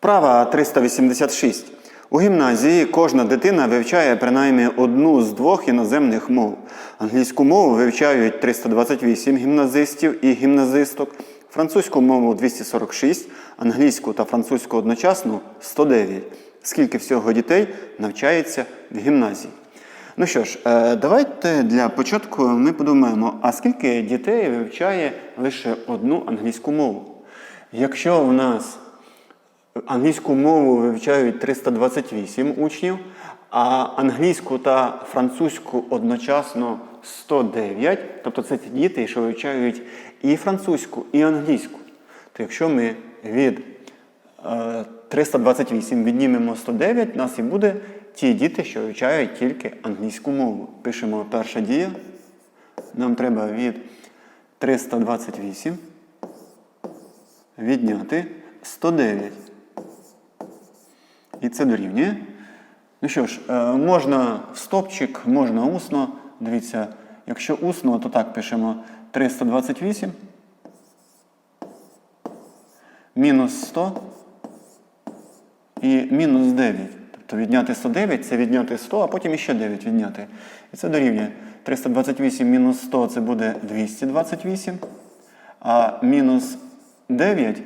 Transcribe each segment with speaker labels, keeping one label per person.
Speaker 1: Вправа 386. У гімназії кожна дитина вивчає принаймні одну з двох іноземних мов. Англійську мову вивчають 328 гімназистів і гімназисток, французьку мову 246, англійську та французьку одночасно 109. Скільки всього дітей навчається в гімназії? Ну що ж, е, давайте для початку ми подумаємо, а скільки дітей вивчає лише одну англійську мову? Якщо в нас Англійську мову вивчають 328 учнів, а англійську та французьку одночасно 109. Тобто це ті діти, що вивчають і французьку, і англійську. То якщо ми від е, 328 віднімемо 109, у нас і буде ті діти, що вивчають тільки англійську мову. Пишемо перша дія. Нам треба від 328 відняти 109. І це дорівнює. Ну що ж, е, можна в стопчик, можна усно. Дивіться, якщо усно, то так пишемо 328 мінус 100 і мінус 9. Тобто відняти 109 це відняти 100, а потім іще 9 відняти. І це дорівнює 328 мінус 100 це буде 228, а мінус 9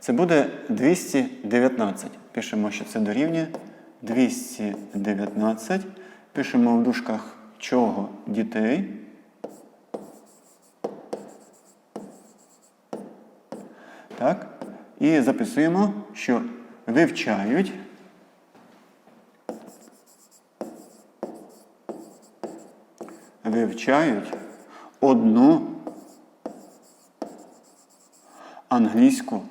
Speaker 1: це буде 219. Пишемо, що це дорівнює 219. Пишемо в дужках чого дітей. Так. І записуємо, що вивчають. Вивчають одну англійську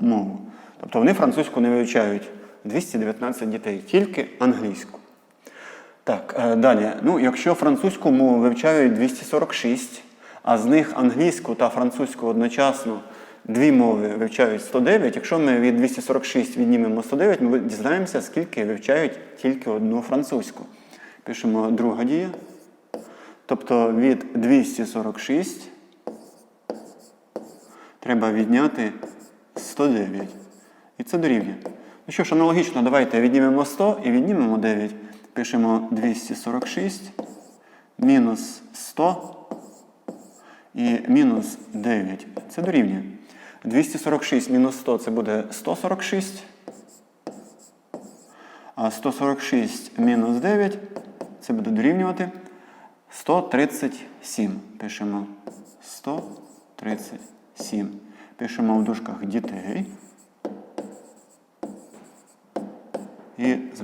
Speaker 1: мову. Тобто вони французьку не вивчають 219 дітей, тільки англійську. Так, е, далі. Ну, якщо французьку мову вивчають 246, а з них англійську та французьку одночасно дві мови вивчають 109, якщо ми від 246 віднімемо 109, ми дізнаємося, скільки вивчають тільки одну французьку. Пишемо друга дія. Тобто від 246 треба відняти 109. І це дорівнює. Ну що ж, аналогічно, давайте віднімемо 100 і віднімемо 9. Пишемо 246 мінус 100 і мінус 9. Це дорівнює. 246 мінус 100 це буде 146. А 146 мінус 9 це буде дорівнювати 137. Пишемо 137. Пишемо в дужках дітей.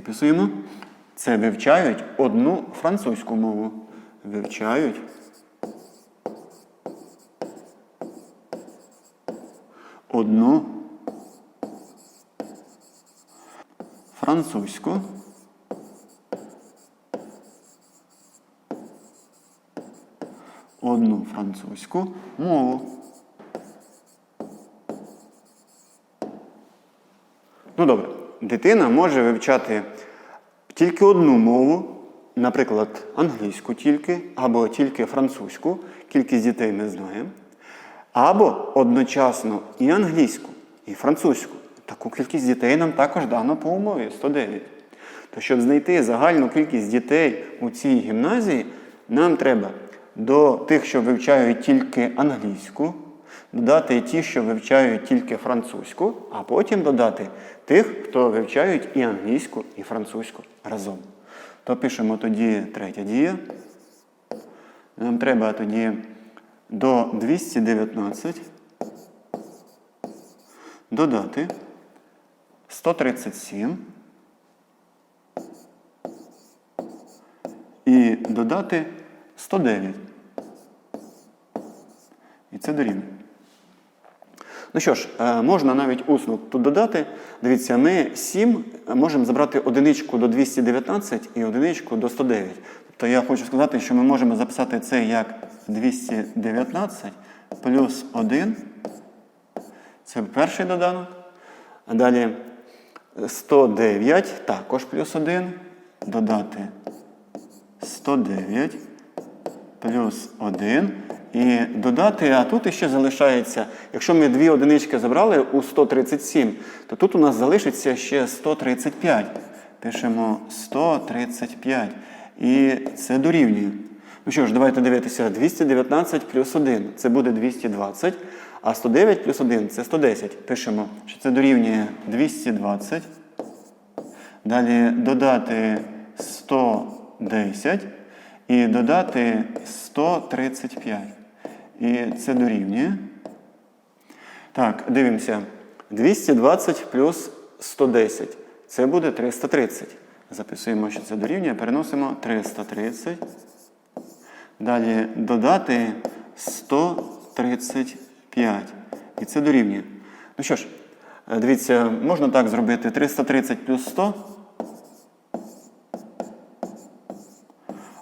Speaker 1: Записуємо. Це вивчають одну французьку мову. Вивчають. Одну французьку. Одну французьку мову. Ну добре, дитина може вивчати тільки одну мову, наприклад, англійську тільки, або тільки французьку, кількість дітей ми знаємо, або одночасно і англійську, і французьку. Таку кількість дітей нам також дано по умові 109. То щоб знайти загальну кількість дітей у цій гімназії, нам треба до тих, що вивчають тільки англійську, додати ті, що вивчають тільки французьку, а потім додати тих, хто вивчають і англійську, і французьку разом. То пишемо тоді третя дія. Нам треба тоді до 219 додати 137 і додати 109. І це дорівнює. Ну що ж, е, можна навіть усно тут додати. Дивіться, ми 7 можемо забрати одиничку до 219 і одиничку до 109. Тобто я хочу сказати, що ми можемо записати це як 219 плюс 1. Це перший доданок. А далі 109 також плюс 1. Додати 109. плюс 1 і додати, а тут ще залишається, якщо ми дві одинички забрали у 137, то тут у нас залишиться ще 135. Пишемо 135. І це дорівнює. Ну що ж, давайте дивитися. 219 плюс 1 це буде 220, а 109 плюс 1 це 110. Пишемо, що це дорівнює 220. Далі додати 110 і додати 135. І це дорівнює. Так, дивимося. 220 плюс 110. Це буде 330. Записуємо, що це дорівнює, переносимо 330. Далі додати 135. І це дорівнює. Ну що ж, е, дивіться, можна так зробити 330 плюс 100.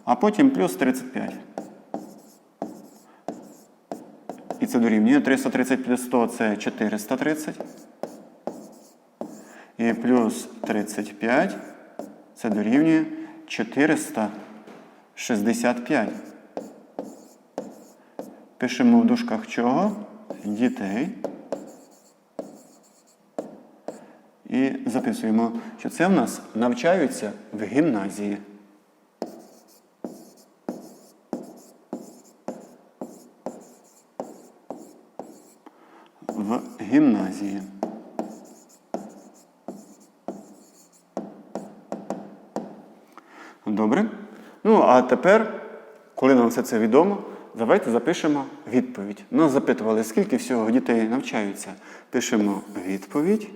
Speaker 1: А потім плюс 35. І це дорівнює. 330 плюс 100 це 430. І плюс 35 це дорівнює 465. Пишемо в дужках чого? Дітей. І записуємо, що це в нас навчаються в гімназії. В гімназії. Добре. Ну, а тепер, коли нам все це відомо, давайте запишемо відповідь. Нас запитували, скільки всього дітей навчаються. Пишемо відповідь.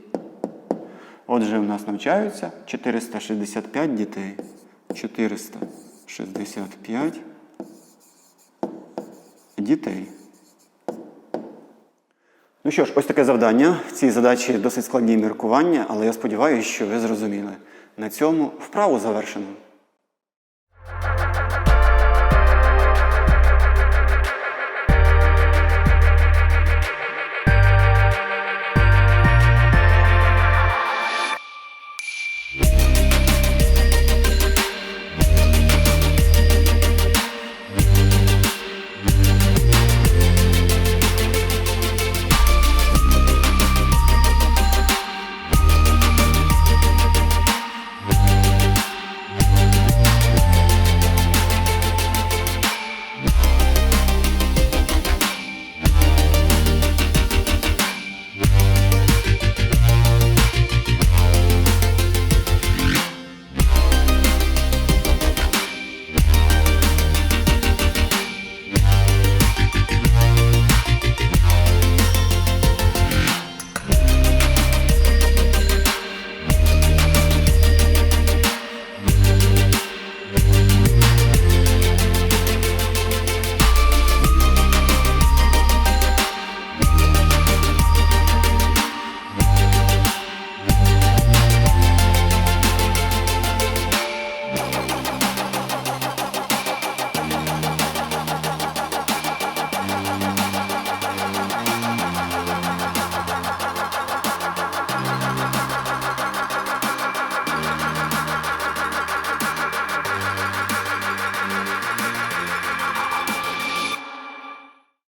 Speaker 1: Отже, у нас навчаються 465 дітей. 465 дітей. Ну що ж, ось таке завдання. В цій задачі досить складні міркування, але я сподіваюся, що ви зрозуміли. На цьому вправу завершено.